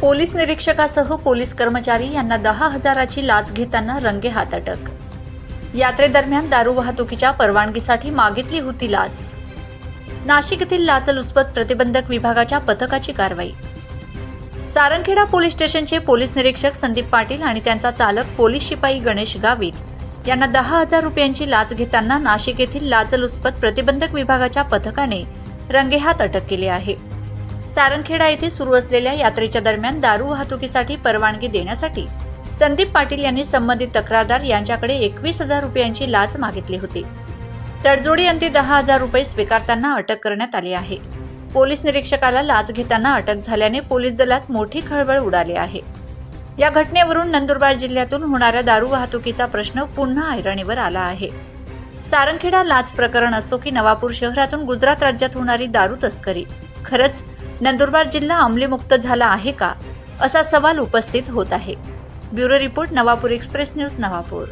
Police निरीक्षकासह police कर्मचारी यांना दहा हजाराची लाच घेताना रंगेहात अटक. यात्रेदरम्यान दारू वाहतुकीच्या परवानगीसाठी मागितली होती लाच. नाशिक येथील लाचलुचपत प्रतिबंधक विभागाच्या पथकाची कारवाई. सारंगखेडा पोलीस स्टेशनचे पोलीस निरीक्षक संदीप पाटील आणि त्यांचा चालक पोलीस शिपाई गणेश गावित यांना दहा हजार रुपयांची लाच घेताना नाशिक येथील लाचलुचपत प्रतिबंधक विभागाच्या पथकाने रंगेहात अटक केली आहे. सारंगखेडा येथे सुरू असलेल्या यात्रेच्या दरम्यान दारू वाहतुकीसाठी परवानगी देण्यासाठी संदीप पाटील यांनी संबंधित तक्रारदार यांच्याकडे एकवीस हजार रुपयांची लाच मागितली होती. तडजोडी अंती दहा हजार रुपये स्वीकारताना अटक करण्यात आली आहे. पोलीस निरीक्षकाला लाच घेताना अटक झाल्याने पोलीस दलात मोठी खळबळ उडाली आहे. या घटनेवरून नंदुरबार जिल्ह्यातून होणाऱ्या दारू वाहतुकीचा प्रश्न पुन्हा ऐरणीवर आला आहे. सारंगखेडा लाच प्रकरण असो की नवापूर शहरातून गुजरात राज्यात होणारी दारू तस्करी खरंच नंदुरबार जिल्हा अंमलीमुक्त झाला आहे का? असा सवाल उपस्थित होत आहे. Bureau report Navapur express news Navapur.